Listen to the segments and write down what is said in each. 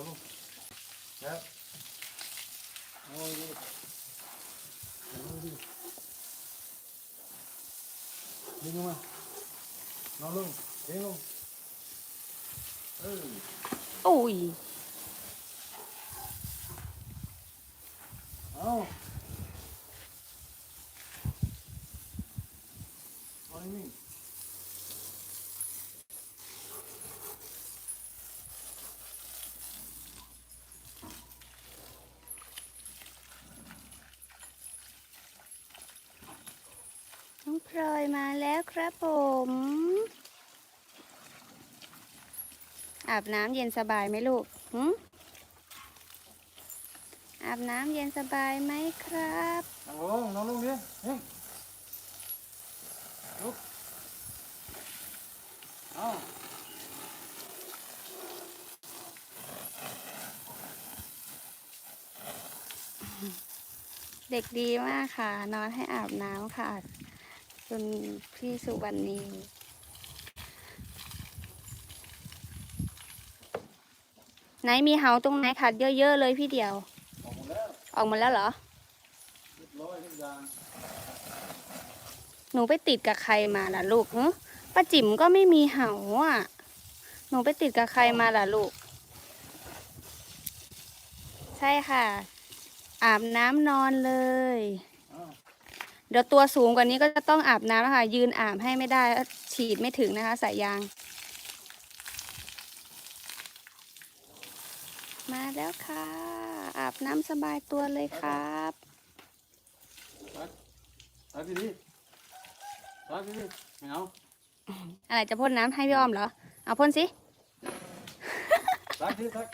ครับผมครับโอ้ยโอ้ยดิดึงลงมานอนลงเด้งลงเออ อุ้ย เอาเอานิ่ง น้องพลอยมาแล้วครับผม อาบน้ำเย็นสบายไหมลูกหึอาบน้ำเย็นสบายไหมครับๆนั่งลงนอนลงดิเฮ้ยลุกเอาเด็กดีมากค่ะ นอนให้อาบน้ำค่ะ คุณพี่สุวรรณี ไหนมีเหาตรงไหนขัดเยอะๆเลยพี่เดียว ออกหมดแล้วออกมาแล้วเหรอ เรียบร้อยทุกอย่างหนูไปติดกับใครมาล่ะลูกหึป้าจิ๋มก็ไม่มีเหาอะ หนูไปติดกับใครมาล่ะลูก ใช่ค่ะ อาบน้ำนอนเลยเอาเดี๋ยวตัวสูงกว่านี้ก็จะต้องอาบน้ำนะคะยืนอาบให้ไม่ได้ฉีดไม่ถึงนะคะสายยาง มา แล้วค่ะ อาบน้ำสบายตัวเลยครับตายพี่ดิตายพี่ดิไม่เอาอะไรจะพ่นน้ำให้พี่อ้อมเหรอ เอาพ่นสิตายพี่ตาย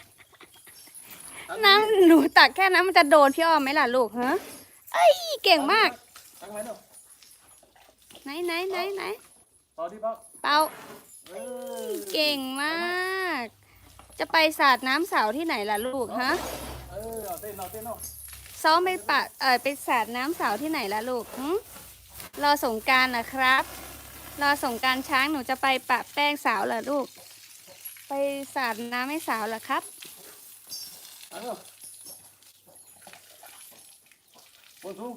น้ำหนูตักแค่นั้นมันจะโดนพี่อ้อมไหมล่ะลูกฮะเอ้ยเก่งมากตั้งไว้เนาะไหนไหนไหนไหนต่อที่เป้าเป่าเออเก่งมาก จะไปสาดน้ำเสาที่ไหนล่ะลูกฮะ เออเอาเต้นเอาเต้นเอาซ้อมไปปะเออไปสาดน้ำเสาที่ไหนล่ะลูกหึรอสงกรารนะครับ รอสงกรารช้างหนูจะไปปะแป้งสาวเหรอลูก ไปสาดน้ำให้สาวเหรอครับ เอาเนาะบนสูง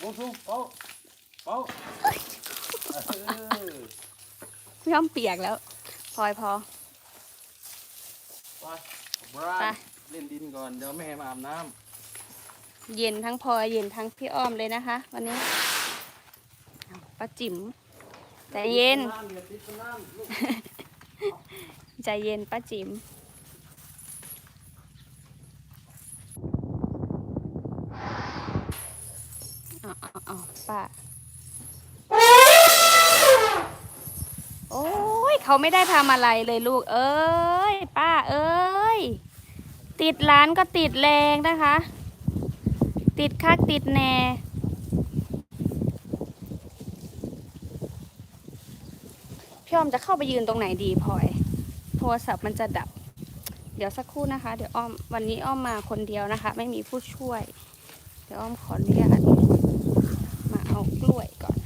บนสูงเป้าเป้าเออ พี่อ้อมเปียกแล้วพลอยพอ ไปบราไปนเล่นดินก่อน เดี๋ยวแม่มาอาบน้เย็นทั้งพลอยเย็นทั้งพี่อ้อมเลยนะคะ วันนี้อ้าวป้าจิ๋มใจำเย็นน้ำอย่าติดน้ำลูกใจเย็นป้าจิ๋มเอาเอาเอาป้า โอ้ยเขาไม่ได้ทำอะไรเลยลูก เอ้ย ป้า เอ้ย ติดร้านก็ติดแรงนะคะ ติดคักติดแน่พี่อ้อมจะเข้าไปยืนตรงไหนดีพลอย โทรศัพท์มันจะดับ เดี๋ยวสักครู่นะคะ เดี๋ยวอ้อมวันนี้อ้อมมาคนเดียวนะคะ ไม่มีผู้ช่วย เดี๋ยวอ้อมขออนุญาตมาเอากล้วยก่อน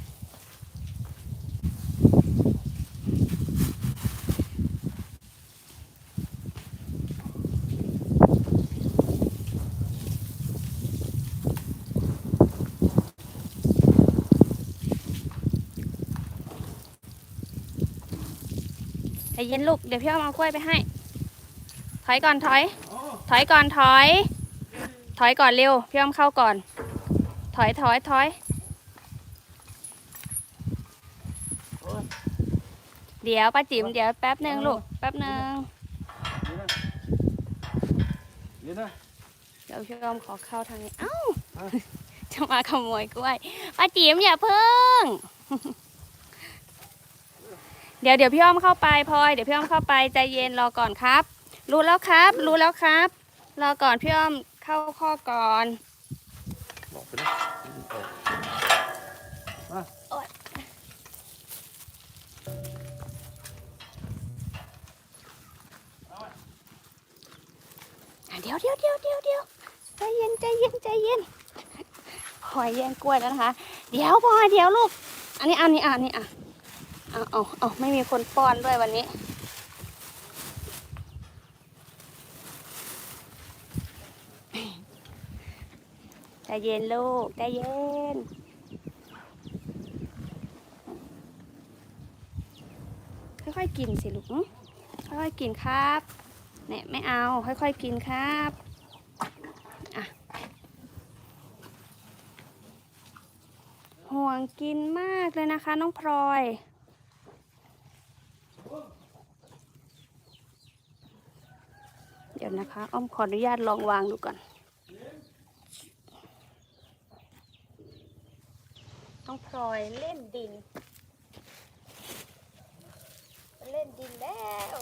ใจ เย็นลูก เดี๋ยวพี่อ้อมเอากล้วยไปให้ ถอยก่อนถอยอ๋อถอยก่อนถอย ถอยก่อนเร็ว พี่อ้อมเข้าก่อน ถอยถอยถอยโอ้ยเดี๋ยวป้าจิ๋มเดี๋ยวแป๊บหนึ่งลูก แป๊บหนึ่งเดี๋ยวนะเดี๋ยวนะเดี๋ยวพี่อ้อมขอเข้าทางนี้ เอ้าอะจะมาขโมยกล้วยป้าจิ๋มอย่าเพิ่ง เดี๋ยวเดี๋ยวพี่อ้อมเข้าไปพลอยเดี๋ยวพี่อ้อมเข้าไปใจเย็นรอก่อนครับ รู้แล้วครับ รู้แล้วครับ รอก่อนพี่อ้อมเข้าข้อก่อนบอกไปนะเดี๋ยวเดี๋ยวเดี๋ยวเดี๋ยวเดี๋ยวใจเย็นใจเย็นใจเย็นพลอยแย่งกล้วยแล้วนะคะ เดี๋ยวพลอยเดี๋ยวลูก อันนี้อันนี้อันนี้อะ เอาเอาเอาไม่มีคนป้อนด้วยวันนี้ ใจเย็นลูก ใจเย็น ค่อยๆกินสิลูก ค่อยๆกินครับเนี่ยไม่เอา ค่อยๆกินครับห่วงกินมากเลยนะคะ น้องพลอย ดี๋ยวนะคะ อ้อมขออนุญาตลองวางดูก่อน ต้องพลอยเล่นดิน เล่นดินแล้ว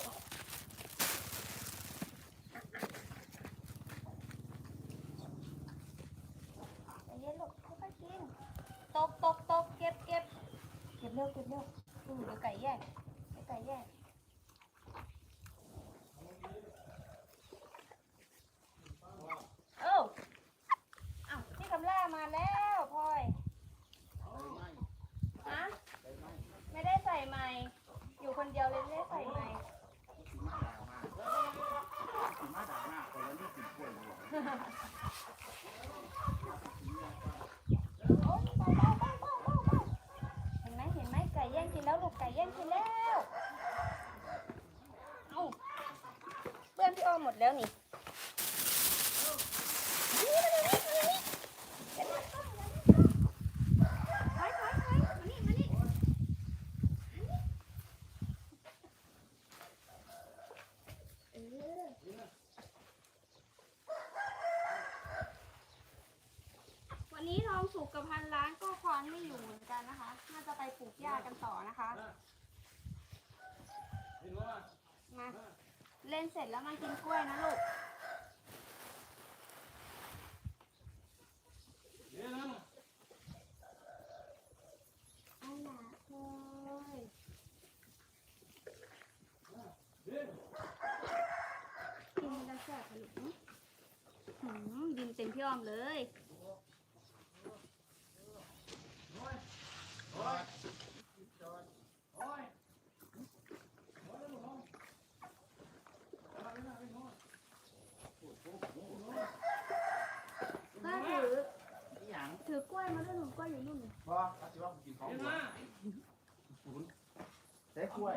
เย็นลูกค่อยๆกินตกตกตกเก็บเก็บเก็บเร็วเก็บเร็วอือเดี๋ยวไก่แย่เดี๋ยวไก่แย่งเอ้าเอ้าพี่คำล่ามาแล้วพลอยฮะไม่ได้ใส่ไม้อยู่คนเดียวเลยไม่ได้ใส่ไม้โอ๊ย เห็นไหมเห็นไหมไก่แย่งกินแล้วลูกไก่แย่งกินแล้ว เอ้าเพื่อนพี่อ้อมหมดแล้วนี่ ถอยถอยถอยมานี่มานี่เออวันนี้ทองสุกกับพันล้านก็ควานไม่อยู่เหมือนกันนะคะ น่าจะไปปลูกหญ้ากันต่อนะคะ มา เล่นเสร็จแล้วมากินกล้วยนะลูกเยวนเอาหนาเลยเดี๋ยวกินแล้วแซ่บลูกหืมดินเต็มพี่อ้อมเลยถือถือกล้วยมาด้วยหนู กล้วยอยู่นู่นน่ะพออาชีวะผมกินของเห็นอยู่ว่าศูนย์เจ๊กล้วย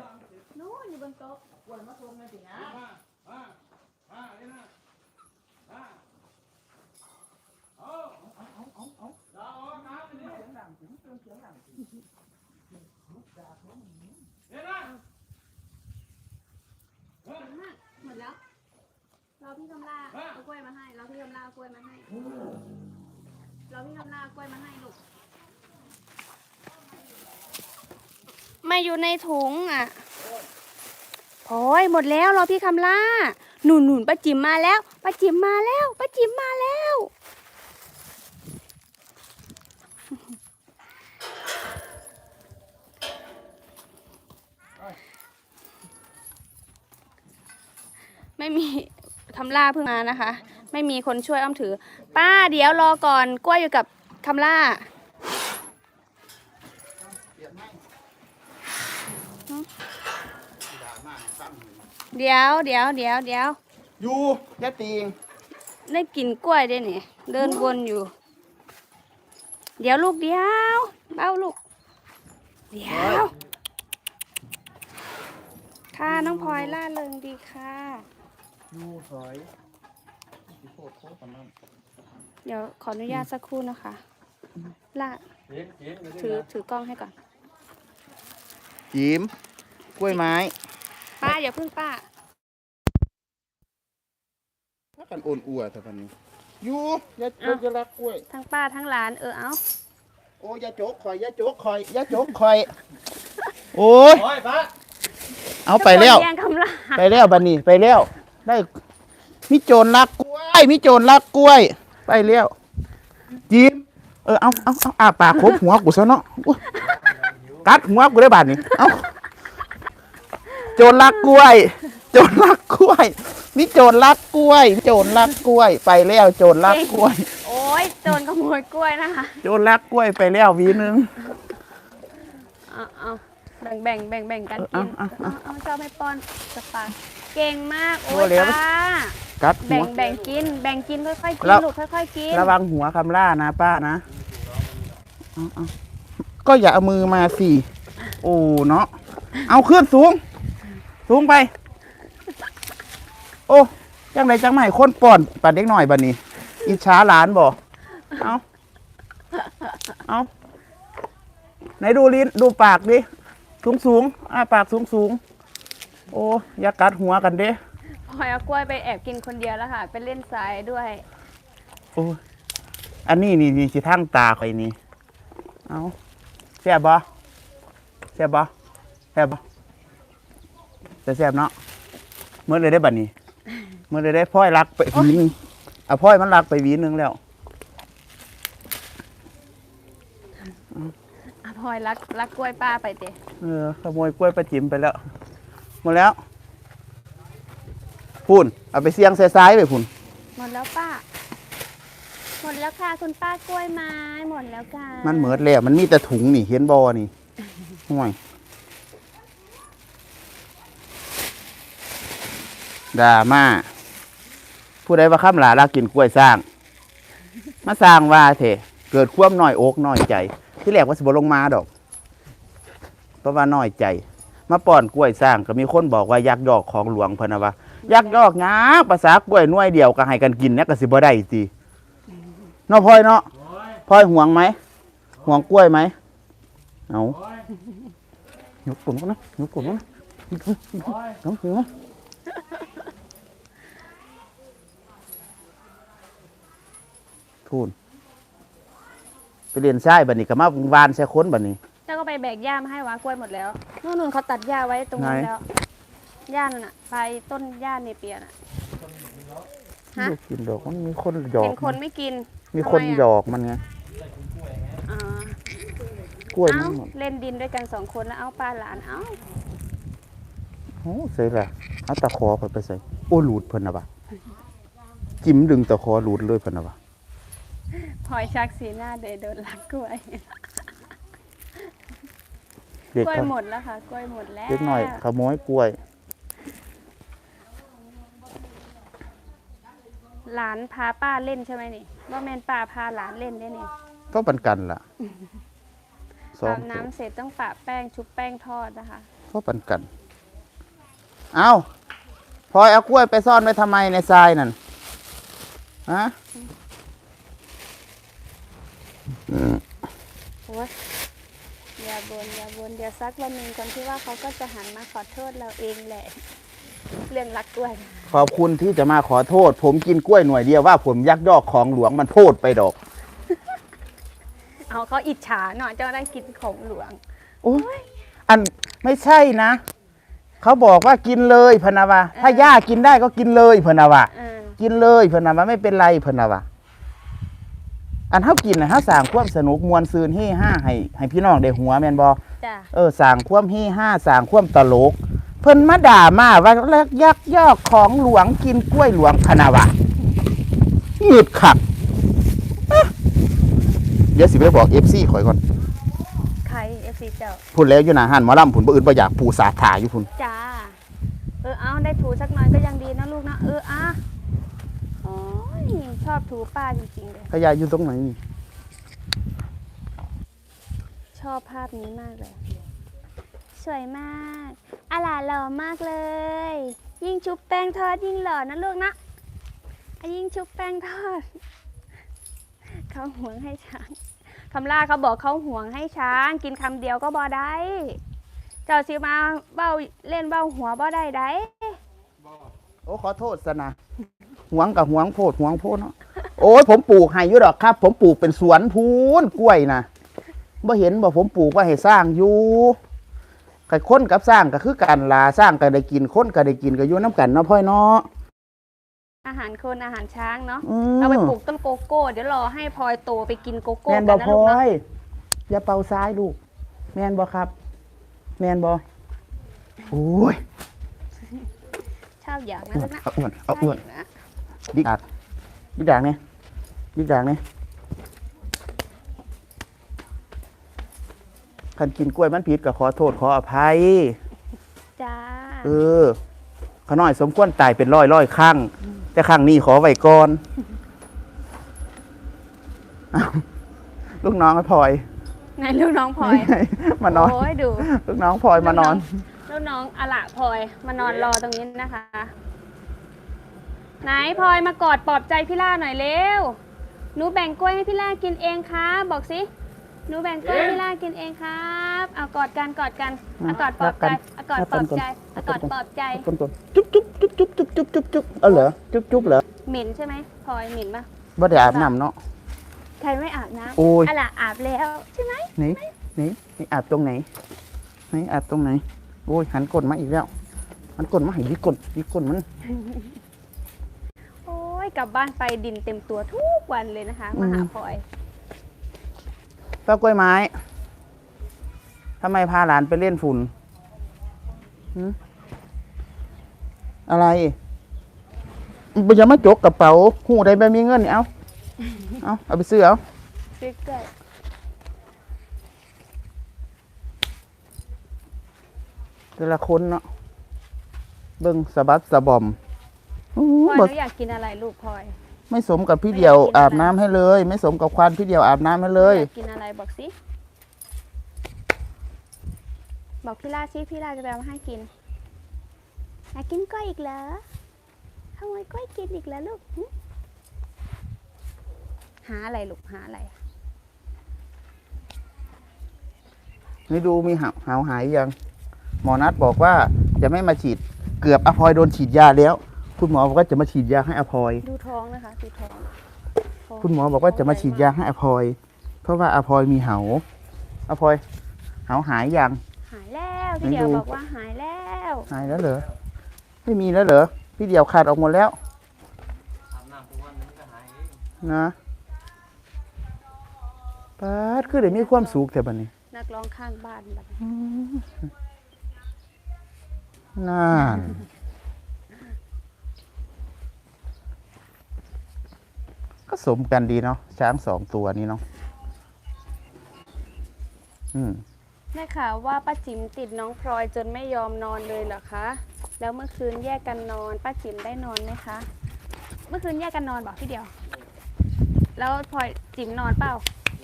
นู่นอยู่บนโต๊ะกล้วยมาส่งในสิงเห็นว่าอ่าอ่าเห็นว่าอ่าเอาเอาเอาเอาเอาดาวออกน้ำไปนี่เสียงดังถึงเสียงดังถึงเห็นว่าเฮ้ยเก่งมากหมดแล้ว เราพี่กำลาเอากล้วยมาให้ เราพี่กำลาเอากล้วยมาให้ เราพี่กำลาเอากล้วยมาให้ลูก ไม่อยู่ในถุงอะโอ้ยหมดแล้วราพี่คำล่าหนุนหนุนป้าจิ๋มมาแล้วป้าจิ๋มมาแล้วป้าจิ๋มมาแล้ว ไม่มีคำล่าเพิ่งมานะคะ ไม่มีคนช่วยอ้อมถือ ป้าเดี๋ยวรอก่อนกล้วยอยู่กับคำล่า เปลี่ยนให้ด่ามากซ้ำ เดี๋ยวเดี๋ยวเดี๋ยวเดี๋ยวอยู่ยะตีงได้กลิ่นกล้วยด้วยนี่เดินวนอยู่ เดี๋ยวลูกเดี๋ยวเบ้าลูก เดี๋ยว ค่ะน้องพลอยล่าเริงดีค่ะ อยู่ถอยสิโคตรโคตรปานนั้นเดี๋ยวขออนุญาตสักครู่นะคะล่าเห็นเห็นไม่ได้ถือนะถือกล้องให้ก่อนจิมกล้วยไม้ ป้าอย่าเพิ่งป้าถ้ากันโอนอัวแต่พันนี้อยู่ยะยะยะรักกล้วย ทั้งป้าทั้งหลานเออเอาโอ้ยาโจกคอยยาโจกคอยยาโจกคอย โอ้ย โอ้ยป้าเอาไปแล้ว ทุกคนแย่งคำลาไปแล้วบันนี้ไปแล้ว ได้มีโจรลักกล้วยมีโจรลักกล้วย ไปแล้วจิมเออเอาเอาเอาอาปากคบหัวกูซะเนาะอุ๊ยกัดหัวกูได้บาดนี้เอา โจรลักกล้วย โจรลักกล้วยมีโจรลักกล้วย โจรลักกล้วย ไปแล้วโจรลักกล้วย โอ้ยโจรขโมยกล้วยนะคะโจรลักกล้วยไปแล้ววีหนึง เอาเอาแบ่งแบ่งแบ่งแบ่งกันกินเอาเอาเอาเอาเอาเจ้าไม่ป้อนสปาเก่งมากโอ้โอ้ยแล้วป้ากัดหัแบ่วงแบ่งกิน แบ่งกินค่อยๆกินแล้ว ลูกค่อยๆกินระวังหัวคำล่านะป้านะเอาเอาก็อย่าเอามือมาสิ โอ้เนาะ เอาขึ้นสูง สูงไป โอ้จังไรจังไม่คนป่อนปัดเด็กหน่อยบัดนี้อิจฉาหลานบ่เอาเอาไหนดูลิ้นดูปากดิสูงสูงอ้าปากสูงสูงโอ้อย่ากัดหัวกันเด้พลอยเอากล้วยไปแอบกินคนเดียวแล้วค่ะ ไปเล่นทรายด้วย โอ้ยอันนี้นี่นี่สิทั้งตาข่อยนี่เอาแซ่บบ่แซ่บบ่แซ่บบ่ จะแซ่บเนาะเมื่อเลยได้บัดนี้เมื่อเลยได้พ่อยรักไปหวีหนึงเอาพ่อยมันรักไปหวีหนึงแล้ว อะพลอยรักรักกล้วยป้าไปเตะเออขโมยกล้วยป้าจิ๋มไปแล้วหมดแล้วพุ่นเอาไปเสียงซ้ายๆไปพุ่นหมดแล้วป้า หมดแล้วค่ะคุณป้ากล้วยไม้หมดแล้วค่ะมันเหมิดแล้วมันมีแต่ถุงนี่เห็นบอนี่ห่วย ดราม่าผู้ใดว่าข้ามหลาลากินกล้วยสร้าง มาสร้างว่าเถเกิดความน้อยอกน้อยใจ ที่แรกว่าสิบลงมาดอก เพราะว่าน้อยใจ มาป้อนกล้วยสร้างก็มีคนบอกว่ายักยอกของหลวงเพนนะว่ายักยอกหยาภาษากล้วยน่วยเดียวก็ให้กันกินเนี่ยก็สิบ่ได้สิเนาะพลอยเนาะพลอยห่วงไหมห่วงกล้วยไหมเอาหยุดกลุ่มกันนะหยุดกลุ่มนะหยุดกลุ่มกันนะหยุดกลุ่มกันนะ ทูนไปเรียนใช่บัดนี้ก็มาวานใส่ค้นบัดนี้ เจ้าก็ไปแบกหญ้ามาให้วะกล้วยหมดแล้วนู่นนู่นเขาตัดหญ้าไว้ตรงนั้นไหน แล้วหญ้านั่นน่ะไปต้นหญ้าเนเปียน่ะ ฮะ ลูกกินดอกมันมีคนหยอกเห็นคนไม่กินมีคนทำไมอะหยอกมันไงอ่ากล้วยเอ้ามันหมดเล่นดินด้วยกันสองคนแล้วเอาปลาหลานเอ้าโอ้ใส่ละเอาตะขอเพิ่นไปใส่โอ้หลุดเพิ่นน่ะบ่ะจิ้มดึงตะขอหลุดเลยเพิ่นน่ะบ่ะ พลอยชักสีหน้าเดยโดนลักกล้วย เด็กกล้วยเขาหมดแล้วค่ะ กล้วยหมดแล้วเด็กหน่อยขโมยกล้วย หลานพาป้าเล่นใช่ไหมนี่ว่าแม่นป้าพาหลานเล่นได้นี่ก็ปันกันล่ะสองอาบน้ำเสร็จต้องปะแป้งชุบแป้งทอดนะคะ ก็ปันกัน เอาพลอยเอากล้วยไปซ่อนไว้ทำไมในทรายนั่นฮะ อ๊ยอย่าบนอย่าบนเดี๋ยวสักวันหนึ่งคนที่ว่าเขาก็จะหันมาขอโทษเราเองแหละ เรื่องรักกล้วย ขอบคุณที่จะมาขอโทษ ผมกินกล้วยหน่วยเดียวว่าผมยักยอกของหลวงมันโทษไปดอก เอาเขาอิจฉาหน่อยเจ้าได้กินของหลวง โอ้ยอันไม่ใช่นะ เขาบอกว่ากินเลยพะนาวาถ้าย่ากินได้ก็กินเลยพะนาวาเออ กินเลยพะนาวาไม่เป็นไรพะนาวา อันเฮากินนะเฮาสร้างความสนุกมวลซืนเฮห้าให้ให้พี่น้องได้หัวแม่นบ่จ้ะเออสร้างความเฮห้าสร้างความตลก เพิ่นมาด่ามาว่าลักยักยอกของหลวงกินกล้วยหลวงพะนาวาหงึดขักเอ๊ะเดี๋ยวสิไปบอก FC ข่อยก่อนใครเอฟซีเจ้าพูดแล้วอยู่หน้าหันหมอลำผุนบ่อื่นบ่อยากปูสาถาอยู่พุ่น จ้าเออเอาได้ถูสักหน่อยก็ยังดีนะลูกนะเอออะโอ้ย ชอบถูป้าจริงๆเลย ขยายอยู่ตรงไหนนี่ชอบภาพนี้มากเลย สวยมากอาหลาหล่อมากเลย ยิ่งชุบแป้งทอดยิ่งหล่อนะลูกนะอะยิ่งชุบแป้งทอด เขาห่วงให้ช้างคำล่าเขาบอกเขาห่วงให้ช้าง กินคำเดียวก็บ่ได้ เจ้าสิมาเบ้าเล่นเบ้าหัวบ่ได้ได้โอ้ขอโทษซะนะ หวงกับหวงโพดหวงโพดเนาะโอ้ยผมปลูกให้อยู่ดอกครับ ผมปลูกเป็นสวนพูนกล้วยนะบ่เห็นบ่ผมปลูกไว้ให้สร้างอยู่ใครคนกับสร้างก็คือกันลาสร้างก็ได้กินคนก็ได้กินก็อยู่น้ำกันเนาะพ่อยเนาะอาหารคนอาหารช้างเนาะอืมเราไปปลูกต้นโกโก้เดี๋ยวรอให้พลอยโตไปกินโกโก้แมกันนบ่นะพลลูกอเนาะยอย่าเป่าซ้ายลูก แมนบ่ครับ แมนบ่โอ้ยชอบอย่างนะลูกนะเอาอ้วนเอาอ้วนชบย่างนะ ดิกอัดดิกด่างเนี่ยดิกด่างเนี่ยคันกินกล้วยมันผิดก็ขอโทษขออภัย จ้า เออขน้อยสมควรตายเป็นร้อยร้อยครั้งแต่ครั้งนี้ขอไว้ก่อนอ้าวลูกน้องไอ้พลอยไหนลูกน้องพลอยมานอน โอ้ยดู ลูกน้องพลอยมานอน ลูกน้องอะละพลอยมานอนรอตรงนี้นะคะ ไหนพลอยมากอดปลอบใจพี่ล่าหน่อยเร็ว หนูแบ่งกล้วยให้พี่ล่ากินเองครับ บอกสิ หนูแบ่งกล้วยให้พี่ล่ากินเองครับ เอากอดกันกอดกันเอากอดปลอบใจเอากอดปลอบใจเอากอดปลอบใจ ต้นต้นจุ๊บจุ๊บจุ๊บจุ๊บจุ๊บจุ๊บจุ๊บจุ๊บเอาเหรอจุ๊บจุ๊บเหรอเหม็นใช่ไหมพลอยเหม็นปะบ่ได้อาบน้ำเนาะ ใครไม่อาบน้ำโอ้ย อะละอาบแล้วใช่ไหมนี่นี่นี่อาบตรงไหนนี่อาบตรงไหนโอ้ยหันก้นมาอีกแล้วหันก้นมาให้ดีก้นดีก้นมันโอ้ ยกลับบ้านไปดินเต็มตัวทุกวันเลยนะคะมาหาพลอยป้ากล้วยไม้ทำไมพาหลานไปเล่นฝุ่นหึอะไรไปยังมาจกกระเป๋าหูได้ไม่มีเงินนี่เอาเอาเอาไปซื้อเอาซื้อเกิดแต่ละคนเนาะเบิ่งสะบัดสะบอม อู้พลอยบ่หนูอยากกินอะไรลูกพลอย ไม่สมกับพี่เดียวไม่อยากกินอะไรอาบน้ำให้เลย ไม่สมกับควานพี่เดียวอาบน้ำให้เลย อยากกินอะไรบอกสิบอกพี่ล่าสิพี่ล่าจะไปเอามาให้กินอยากกินกล้อยอีกเหรอขโมยกล้อยกินอีกแล้วลูกหึหาอะไรลูกหาอะไรนี่ดูมีหาหาวหายยัง หมอนัดบอกว่าจะไม่มาฉีด เกือบอภอยโดนฉีดยาแล้ว คุณหมอบอกว่าจะมาฉีดยาให้อภอย ดูท้องนะคะดูท้องท้งคุณหมอบอกว่าจะมาฉีดยาให้อภอย เพราะว่าอภอยมีเหาอภอยเหาหายยัง หายแล้วพี่เดียวไหนดูบอกว่าหายแล้วหายแล้วเหรอไม่มีแล้วเหรอพี่เดียวขาดออกหมดแล้วอาบน้ำทุกวันมันก็หายเองนะป้าดคือเดี๋ยวมีความสุขแต่บัดนี้ นักร้องข้างบ้านแบบนั่น ก็สมกันดีเนาะช้างสองตัวนี้เนาะอืมแม่ข่าวว่าป้าจิ๋มติดน้องพลอยจนไม่ยอมนอนเลยเหรอคะ แล้วเมื่อคืนแยกกันนอนป้าจิ๋มได้นอนไหมคะ เมื่อคืนแยกกันนอนบอกพี่เดียว แล้วพลอยจิ๋มนอนเปล่า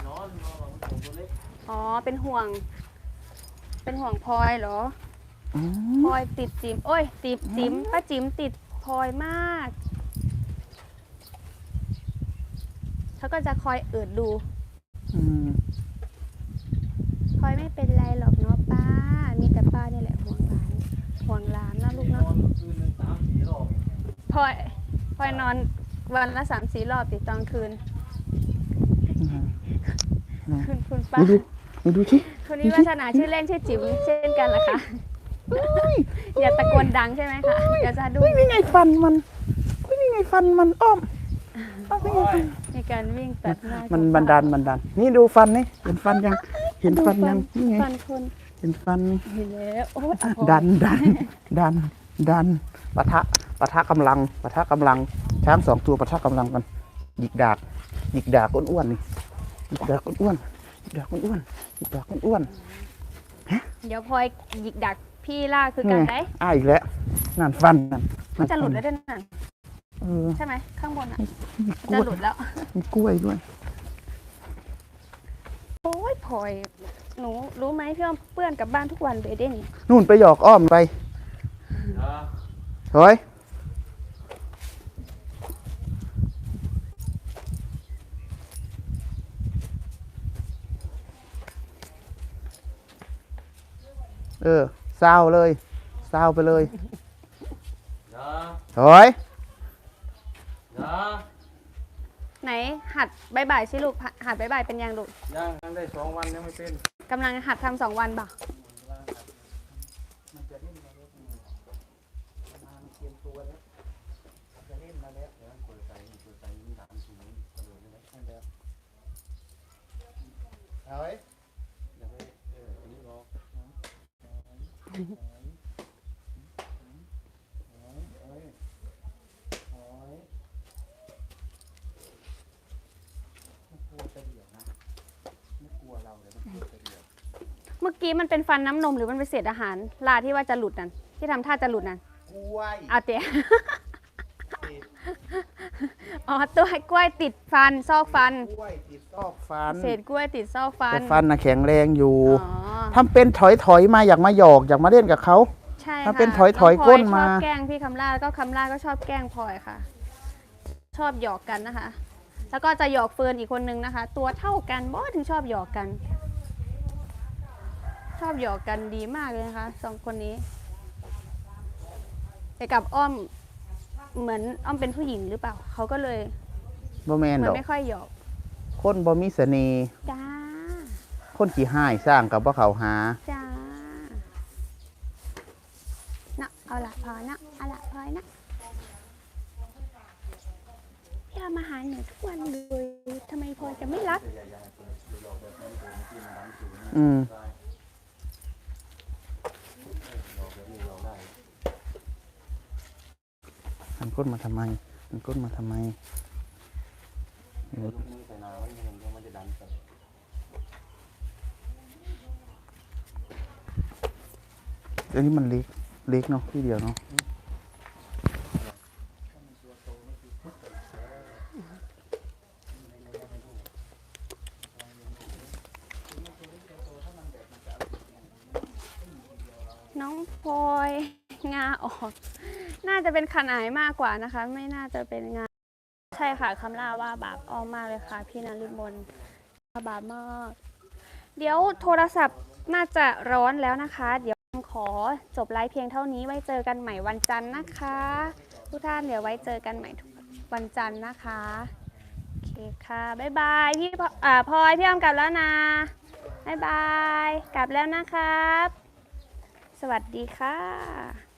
นอนนอนมันผมตัวเล็กอ๋อ เป็นห่วง เป็นห่วงพลอยเหรออืมพลอยติดจิ๋มโอ้ย ติดจิ๋มป้าจิ๋มติดพลอยมาก เขาก็จะคอยเอิดดู อืมพลอยไม่เป็นไรหรอกเนาะป้า มีแต่ป้านี่แหละห่วงหลานห่วงหลานนะลูกนเนาะอนคืนหนึ่งสามสี่รอบพลอยพลอยนอนวันละสามสี่รอบติดตอนคืนคุณคุณป้านี่ดูนี่ดูชิคุณนิวัฒนาชื่อเล่นชื่อจิ๋มเช่นกันเหรอคะ อย่าตะโกนดังใช่ไหมคะ เดี๋ยวจะดู ไม่มีไงฟันมันไม่มีไงฟันมันอ้อม อ้อมไม่มีฟันในการวิ่งตัดหน้ามันของบันดาลบันดาลนี่ดูฟันนี่เห็นฟันยัง เห็นฟันยังนี่ไงฟันคนเห็นฟันนี่เห็นแล้วโอ้ยอะพอดันดันดันดันปะทะปะทะกำลังปะทะกำลังช้างสองตัวปะทะกำลังกันหยิกดากหยิกดากอ้วนๆนี่หยิกดากอ้วนๆหยิกดากอ้วนๆหยิกดากอ้วนเดี๋ยวพลอยหยิกดักพี่ล่าคือๆกันนี่ได้อ้าอีกแล้วนั่นฟันนั่นมันจะหลุดแล้วด้วยนั่น เออใช่ไหมข้างบนอะมีมันกล้วยจะหลุดแล้วมีกล้วยด้วย โอ้ยพลอยหนูรู้ไหมพี่อ้อมเปื้อนกลับบ้านทุกวันเลยเด้นี่นู่นไปหยอกอ้อมไปนะเฮ้ยเออเศร้าเลยเศร้าไปเลยนะเฮ้ย ไหนหัดบายบายสิลูกหัดหับายบายเป็นยังลูกยังนั้ได้สองวันยังไม่เป็นกำลังหัดทำสองวันบ่เฮ้ยเดี๋ยวไปเออนนี้รอ กี้มันเป็นฟันน้ำนมหรือมันเป็นเศษอาหารลาที่ว่าจะหลุดนั่นที่ทำท่าจะหลุดนั่นกล้วยเอาเตะอ๋อตัวกล้วยติดฟันซอกฟัน กล้วยติดซอกฟันเศษกล้วยติดซอกฟันแต่ฟันน่ะแข็งแรงอยู่อ๋อทำเป็นถอยถอยๆมาอยากมาหยอกอยากมาเล่นกับเขา ใช่ถ้าค่ะเป็นถอยๆงพลก้นมา ชอบแกล้งพี่คำล่าแล้วก็คำล่าก็ชอบแกล้งพลอยค่ะ ชอบหยอกกันนะคะ แล้วก็จะหยอกเฟิร์นอีกคนนึงนะคะ ตัวเท่ากันบอถึงชอบหยอกกัน ชอบหยอกกันดีมากเลยนะคะสองคนนี้ แต่กับอ้อมเหมือนอ้อมเป็นผู้หญิงหรือเปล่าเขาก็เลยบ่แมนเหมือดอนกไม่ค่อยหยอกคนบ่มีเสน่ห์จ้าคนขี้ห้ายสร้างกับบ่เขาหา จ้านะเอาละพลอยนะเอาละพลอยนะพี่เอามาหาหนูทุกวันเลยทำไมพลอยจะไม่รัก อืมมัน ก้นมาทำไม มันก้นมาทำไมยกมือใส่หนาไมนเดี๋ยวมันจะดันไปอันนี้มันเล็ก เล็กเนาะที่เดียวเนาะน้องพลอยงาออก น่าจะเป็นขนายมากกว่านะคะ ไม่น่าจะเป็นงาน ใช่ค่ะคำล่าว่าบาปอ้อมมากเลยค่ะ พี่นฤมลบาปมาก เดี๋ยวโทรศัพท์น่าจะร้อนแล้วนะคะ เดี๋ยวขอจบไลฟ์เพียงเท่านี้ไว้เจอกันใหม่วันจันทร์นะคะ ทุกท่านเดี๋ยวไว้เจอกันใหม่วันจันทร์นะคะโอเคค่ะบ๊ายบายพี่พอ่าพลอยพี่อ้อมกลับแล้วนะบ๊ายบายกลับแล้วนะครับ สวัสดีค่ะ